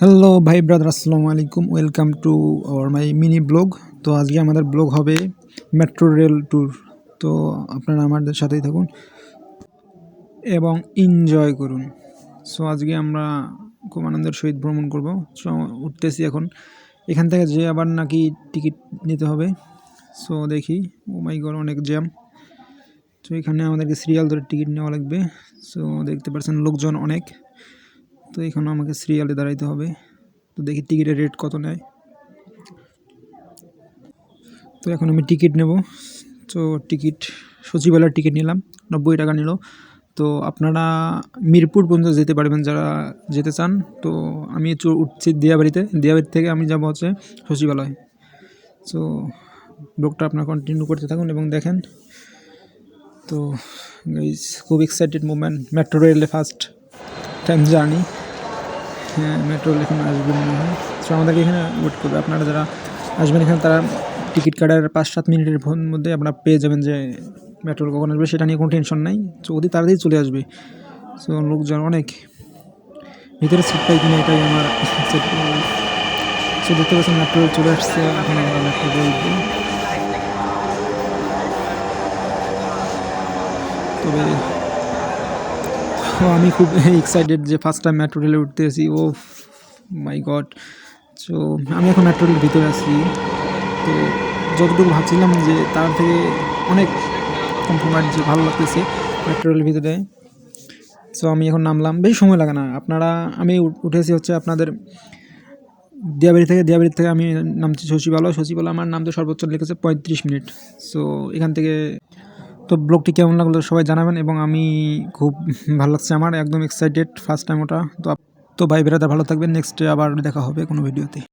Hello ভাই brother আসসালামু আলাইকুম। Welcome to our my mini blog তো আজকে আমাদের ব্লগ হবে মেট্রো রেল ট্যুর তো আপনারা আমাদের সাথেই থাকুন এবং এনজয় করুন। সো আজকে আমরা খুব আনন্দের সহিত ভ্রমণ করব। সো উঠতেছি এখন। এখান থেকে যে আবার নাকি টিকিট নিতে হবে। সো দেখি। ও মাই গড অনেক জ্যাম তো এখানে আমাদেরকে সিরিয়াল ধরে টিকিট নেওয়া লাগবে। সো দেখতে পাচ্ছেন লোকজন অনেক। তো এখানে আমাকে সিরিয়ালে দাঁড়াইতে হবে। তো দেখি টিকিটের রেট কত নেয়। তো এখন আমি টিকিট নেব। তো টিকিট সচিবালয়ের টিকিট নিলাম, নব্বই টাকা নিল। তো আপনারা মিরপুর পর্যন্ত যেতে পারবেন যারা যেতে চান। তো আমি উঠছি দিয়াবাড়িতে। দিয়াবাড়ি থেকে আমি যাব হচ্ছে সচিবালয়। তো ব্লগটা আপনারা কন্টিনিউ করতে থাকুন এবং দেখেন। তো খুব এক্সাইটেড মুভমেন্ট মেট্রো রেলে ফার্স্ট টাইম জার্নি হ্যাঁ মেট্রো এখন আসবে মনে হয়। তো আমাদেরকে এখানে ওয়েট করবে। আপনারা যারা আসবেন এখানে, তারা টিকিট কাটার পাঁচ সাত মিনিটের মধ্যে আপনারা পেয়ে যাবেন যে মেট্রো কখন আসবে, সেটা নিয়ে কোনো টেনশন নাই। তো অতি তাড়াতাড়ি চলে আসবে। সো লোকজন অনেক। ভিতরে সিট পাই কিনা এটাই আমার সো দেখতে পাচ্ছেন মেট্রো চলে আসছে। এখন আমরা মেট্রো উঠবো। তবে আমি খুব এক্সাইটেড যে ফার্স্ট টাইম মেট্রো রেলে উঠতে আসি ও মাই গড সো আমি এখন মেট্রো রেলের ভিতরে আছি। তো যতটুকু ভাবছিলাম যে তার থেকে অনেক কম্প্রোমাইজ যে ভালো লাগতেছে মেট্রো রেলের ভিতরে। সো আমি এখন নামলাম। বেশি সময় লাগে না। আপনারা, আমি উঠ- উঠেছি হচ্ছে আপনাদের দিয়াবাড়ি থেকে। দিয়াবাড়ি থেকে আমি নামছি সচিবালয় সচিবালয় আমার নামতে সর্বোচ্চ লেগেছে পঁয়ত্রিশ মিনিট। সো এখান থেকে তো ব্লগটি কেমন লাগল সবাই জানাবেন এবং আমি খুব ভালো লাগছে আমার, একদম এক্সাইটেড ফার্স্ট টাইম ওটা। তো তো ভাই বেড়াতে ভালো থাকবেন নেক্সট আবার দেখা হবে কোনো ভিডিওতে।